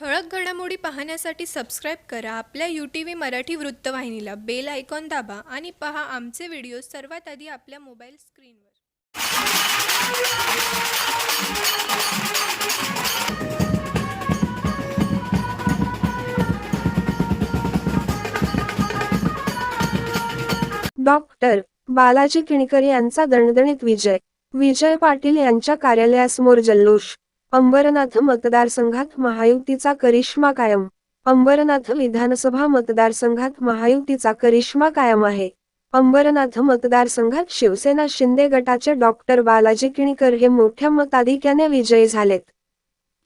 ठळक घडामोडी पाहण्यासाठी सबस्क्राईब करा. आपल्या यू टी व्ही मराठी वृत्तवाहिनीला बेल आयकॉन दाबा आणि पहा आमचे व्हिडिओ सर्वात आधी आपल्या मोबाईल स्क्रीनवर डॉक्टर बालाजी किणकर यांचा दणदणीत विजय. विजय पाटील यांच्या कार्यालयासमोर जल्लोष. अंबरनाथ मतदारसंघात महायुतीचा करिश्मा कायम. अंबरनाथ विधानसभा मतदारसंघात महायुतीचा करिश्मा कायम आहे. अंबरनाथ मतदारसंघात शिवसेना शिंदे गटाचे डॉक्टर बालाजी किणीकर हे मोठ्या मताधिक्याने विजयी झालेत.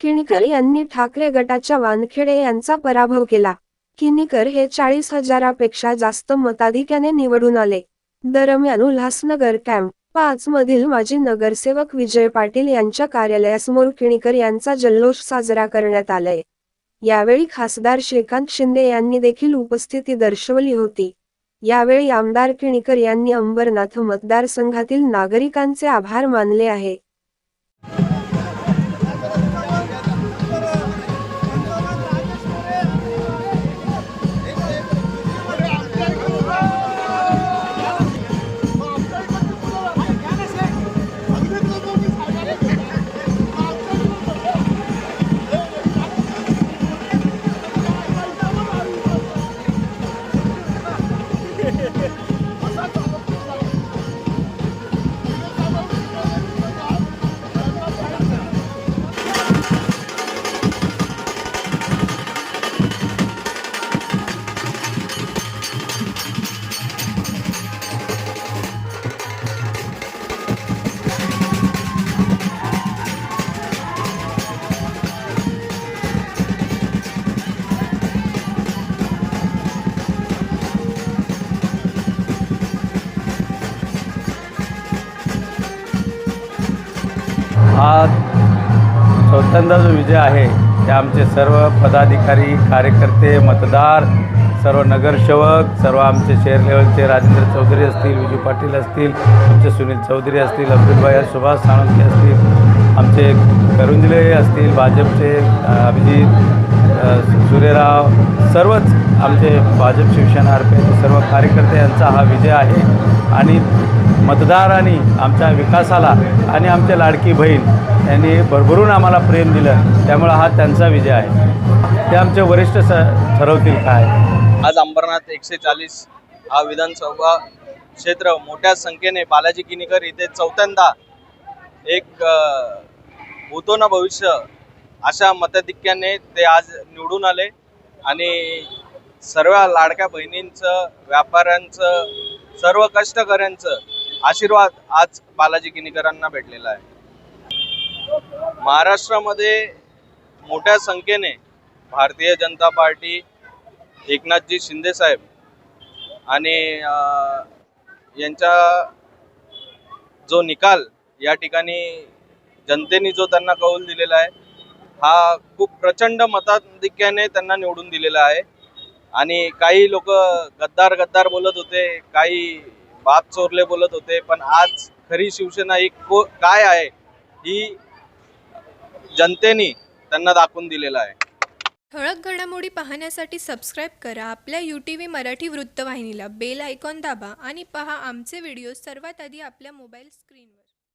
किणीकर यांनी ठाकरे गटाच्या वानखेडे यांचा पराभव केला. किणीकर हे चाळीस हजारापेक्षा जास्त मताधिक्याने निवडून आले. दरम्यान उल्हासनगर कॅम्प पाच मधील माजी नगरसेवक विजय पाटील यांच्या कार्यालयासमोर किणीकर यांचा जल्लोष साजरा करण्यात आलाय. यावेळी खासदार श्रीकांत शिंदे यांनी देखील उपस्थिती दर्शवली होती. यावेळी आमदार किणीकर यांनी अंबरनाथ मतदारसंघातील नागरिकांचे आभार मानले आहे. Yeah. हा स्वतंत्र जो विजय आहे ते आमचे सर्व पदाधिकारी कार्यकर्ते मतदार सर्व नगरसेवक सर्व आमचे शहर लेवलचे राजेंद्र चौधरी असतील विजू पाटील असतील आमचे सुनील चौधरी असतील अब्दुलभाई सुभाष साळुंके असतील आमचे करुंजले असतील भाजपचे अभिजित सुरेराव सर्वच आमचे भाजप शिवसेना अर्पे सर्व कार्यकर्ते यांचा हा विजय आहे. आणि मतदारांनी आमच्या विकासाला आणि आमच्या लाडकी बहीण यांनी भरभरून आम्हाला प्रेम दिलं. त्यामुळं हा त्यांचा विजय आहे. ते आमचे वरिष्ठ स ठरवतील काय? आज अंबरनाथ एकशे चाळीस हा विधानसभा क्षेत्र मोठ्या संख्येने बालाजी किनीकर इथे चौथ्यांदा एक होतो ना भविष्य अशा मताधिक्याने ते आज निवडून आले आणि सर्व लाडक्या बहिणींचं व्यापाऱ्यांचं सर्व कष्टकऱ्यांचं आशीर्वाद आज बालाजी किनीकरांना भेटलेला आहे. महाराष्ट्रामध्ये मोठ्या संख्येने भारतीय जनता पार्टी एकनाथजी शिंदेसाहेब आणि यांचा जो निकाल या ठिकाणी जनतेने जो त्यांना कौल दिलेला आहे हा खूप प्रचंड मताधिक्याने त्यांना निवडून दिलेला आहे. आणि काही लोक गद्दार गद्दार बोलत होते काही बाप चोरले बोलत होते पण आज खरी शिवसेना ही को काय आहे ही जनतेने त्यांना दाखवून दिलेलं आहे. ठळक घडामोडी पाहण्यासाठी सबस्क्राईब करा आपल्या यू टी व्ही मराठी वृत्तवाहिनीला बेल आयकॉन दाबा आणि पहा आमचे व्हिडिओ सर्वात आधी आपल्या मोबाईल स्क्रीनवर